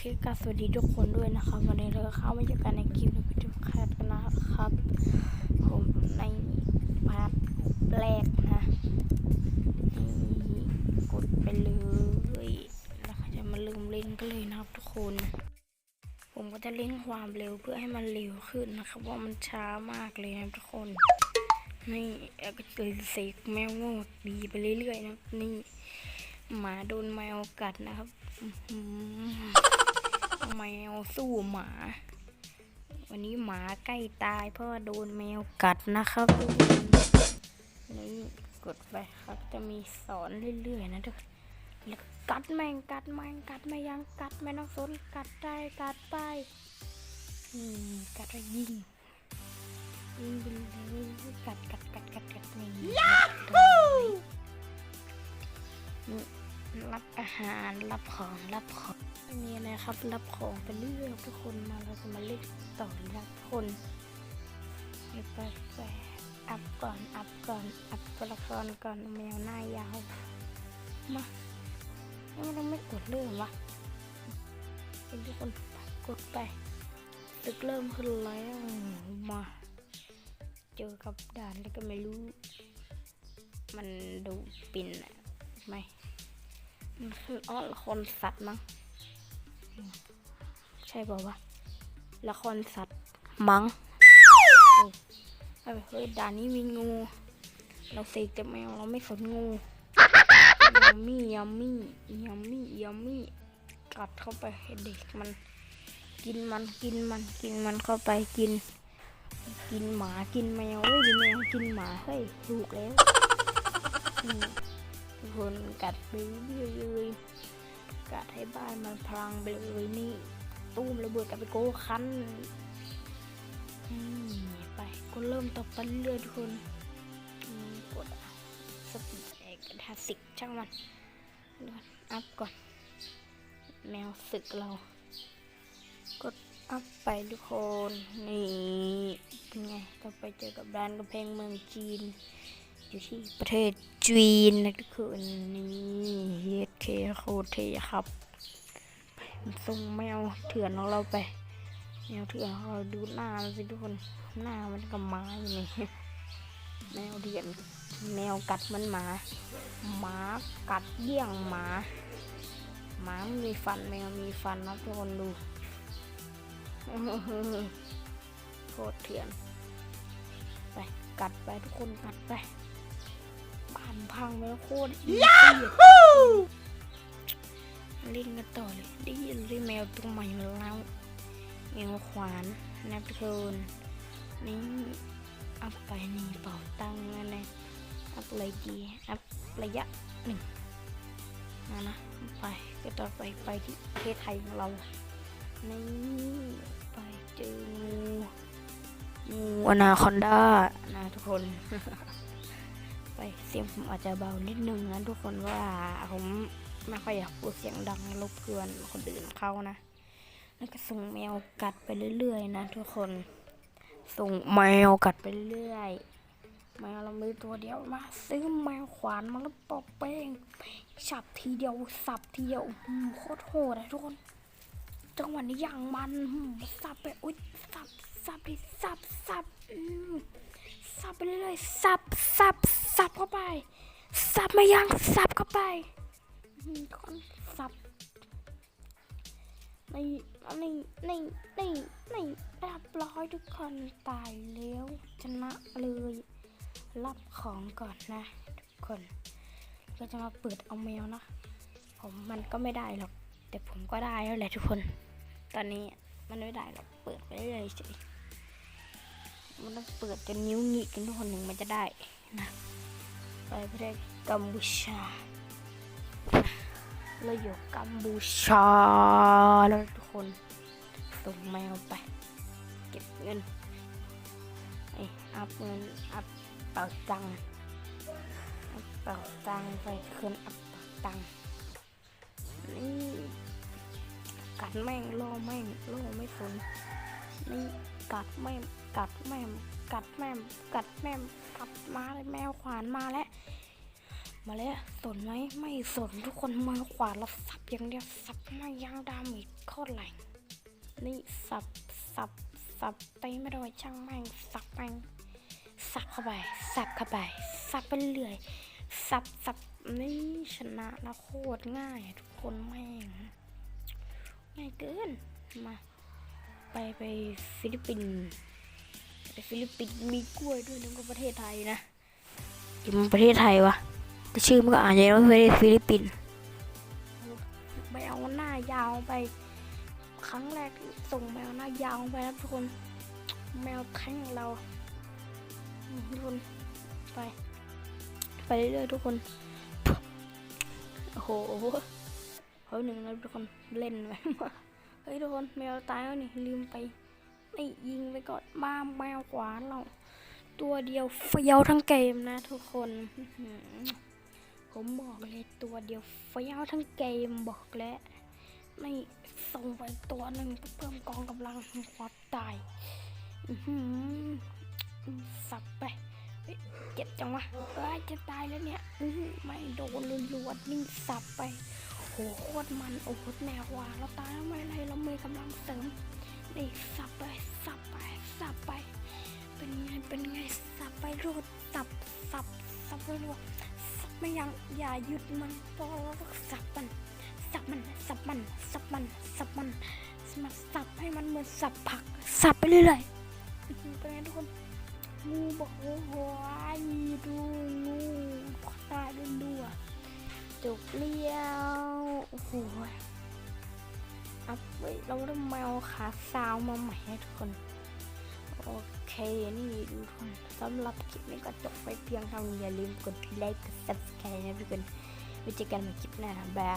เคก็สวัสดีทุกคนด้วยนะครับวันนี้เราเข้ามาเจอกันในคลิปในพิธีแคทกันนะครับ ผมในพาร์ทแรกนะนี่กดไปเลยแล้วก็จะมาลืมเล่นกันเลยนะครับทุกคน ผมก็จะเล่นความเร็วเพื่อให้มันเร็วขึ้นนะครับว่ามันช้ามากเลยนะทุกคนนี่แล้วก็เลยเสกแมวโง่ดีไปเรื่อยๆนะนี่หมาโดนแมวกัดนะครับ แมวสู้หมา วันนี้หมาใกล้ตายเพราะว่าโดนแมวกัดนะครับทุกคนนี่กดไปครับ จะมีสอนเรื่อยๆนะทุกคนแล้วกัดแมงกัดแมงกัดไม่ยังกัดไม่ต้องสนกัดได้กัดไปอืมกัดแล้วยิงยิงไปเลยกัดกัดกัดกัดกัดนี่ยาฮู รับอาหารรับของรับของมีอะไรครับ รับของไปเรื่อยทุกคนมาเราจะมาเล่นต่อรับคนไปไปอัพก่อนอัพก่อนอัพตัวละครก่อนแมวหน้ายาวมาไม่ต้องไม่กดเริ่มวะเป็นทุกคนกดไปตึกเริ่มขึ้นแล้วมาเจอกับด่านแล้วก็ไม่รู้ มันดูปินอะไหม มันคืออ๋อละครสัตว์มั้งใช่บอกว่าวะละครสัตว์มั้งเออเอาไปเฮ้ยด่านนี้มีงู เราเสกแต่แมวเราไม่สนงูยัมมี่ยัมมี่ยัมมี่ยัมมี่กัดเข้าไปเด็กมัน กินมันกินมันกินมันเข้าไปกิน กินหมากินแมวเฮ้ยแมวกินหมาเฮ้ยถูกแล้ว คนกัดไปเรื่อยเลยกัดให้บ้านมันพลังไปเลยนี่ ตู้มระเบิดกับไปโก้คันไปก็เริ่มต่อไปเรื่อยทุกคนกดสปีดเอกทาสิกช่างมันอัพก่อน แมวศึกเรา กดอัพไปทุกคน นี่เป็นไงต่อไปเจอกับร้านกำแพงเมืองจีน อยู่ที่ประเทศจีนนะทุกคนนี่เฮดเคโครเทครับส่งแมวเถื่อนของเราไปแมวเถื่อนของเราดูหน้ามันสิทุกคนหน้ามันกับหมาอยู่นี่แมวเถื่อนแมวกัดมันหมาหมากัดเยี่ยงหมาหมาม,มีฟันแมวมีฟันนะทุกคนดูโคตรเถื่อนไปกัดไปทุกคนกัดไป บ้านพังแล้วโคตรอีซี่เล่นกันต่อเลยได้ยินเลยแมวตัวใหม่มาแล้วแมวขวานนะทุกคนนี่อัพไปนี่เป่าตังค์นั่นเองอัพเลยดีอัพระยะหนึ่งนะนะไปก็ต่อไปไปที่ประเทศไทยของเรานี่ไปเจองูงูอนาคอนด้านะทุกคน ไปเสียงผมอาจจะเบานิดนึงนะทุกคนว่าผมไม่ค่อยอยากพูดเสียงดังรบกวนคนอื่นเขานะ แล้วก็ส่งแมวกัดไปเรื่อยๆ นะทุกคน ส่งแมวกัดไปเรื่อยแมวเรามีตัวเดียวมาซื้อแมวขวานมาแล้วปอกแป้งฉับทีเดียวสับทีเดียวอืมโคตรโหดอะทุกคนจังหวะนี้อย่างมันอืมสับไปอุ๊ยสับสับดิสับสับอืมสับไป เรื่อยๆสับสับสับเข้าไป สับมายังสับเข้าไปอืมก่อนสับในี่นี่นี่นี่นี่เรียบร้อยทุกคนตายแล้วชนะเลยรับของก่อนนะทุกคนก็จะมาเปิดเอาแมวนะผมมันก็ไม่ได้หรอก แต่ผมก็ได้แล้วแหละทุกคน ตอนนี้มันไม่ได้หรอกเปิดไปเรื่อยๆเฉย มันต้องเปิดจนนิ้วหงิกกันทุกคนหนึ่งมันจะได้นะไปประเทศกัมพูชาเราอยู่กัมพูชาแล้วทุกคนส่งแมวไป เก็บเงินไอ้อัพเงินอัพเป่าตังอัพเป่าตังไปคืนอัพเป่าตังนี่กัดแม่งล่อแม่งล่อไม่สนนี่กัดแม่ กัดแม่มกัดแม่มกัดแม่มกัดมาเลยแมวขวานมาแล้วมาแล้วสนไหมไม่สนทุกคนมือขวานเราสับอย่างเดียวสับไม่ยั้งดาเมจโคตรแรงนี่สับสับสับไปไม่โดนช่างแม่งสับแม่งสับเข้าไปสับเข้าไปสับไปเรื่อยสับสับนี่ชนะแล้วโคตรง่ายทุกคนแม่งง่ายเกินมาไปไปฟิลิปปินส์ ไปฟิลิปปินส์มีกล้วยด้วยนึกว่าประเทศไทยนะยังมันประเทศไทยวะแต่ชื่อมันก็อ่านอย่างว่าประเทศฟิลิปปินส์แมวหน้ายาวไป ครั้งแรกที่ส่งแมวหน้ายาวไปนะทุกคน แมวแข้งเราอืมทุกคนไปไปเรื่อยๆทุกคนโอ้โหเฮ้ยหนึ่งนะทุกคนเล่นไปมาเฮ้ยทุกคนแมวตายแล้วนี่ลืมไป นี่ยิงไปก่อนบ้าแมวขวาเราตัวเดียวเฟี้ยวทั้งเกมนะทุกคน ผมบอกเลยตัวเดียวเฟี้ยวทั้งเกมบอกแล้วนี่ส่งไปตัวหนึ่งเพิ่มกองกำลังความตายสับไปเจ็บจังวะเอ้ยจะตายแล้วเนี่ยไม่โดนรัวๆนี่สับไปโหโคตรมันโอ้โหแมวว่าเราตายแล้วไม่ไรเราไมีกำลังเสริม นี่สับไปสับไปสับไป เป็นไงเป็นไงสับไปรูดสับสับสับไปรัวสับไม่ยังอย่าหยุดมันพอสับมันสับมันสับมันสับมันสับมันมาสับให้มันเหมือนสับผัก สับไปเรื่อยๆเป็นไงทุกคนงูบอกโอ้โหดูงูตายด้วยดูจุกเลี้ยวโอ้โห อัพเว้ยเราได้แมวขาซาวมาใหม่ให้ทุกคน โอเค นี่ดูทุกคนสำหรับคลิปนี้ก็จบไปเพียงเท่านี้อย่าลืมกดไลค์กด subscribe นะทุกคนไว้เจอกันใหม่คลิปหน้าบาย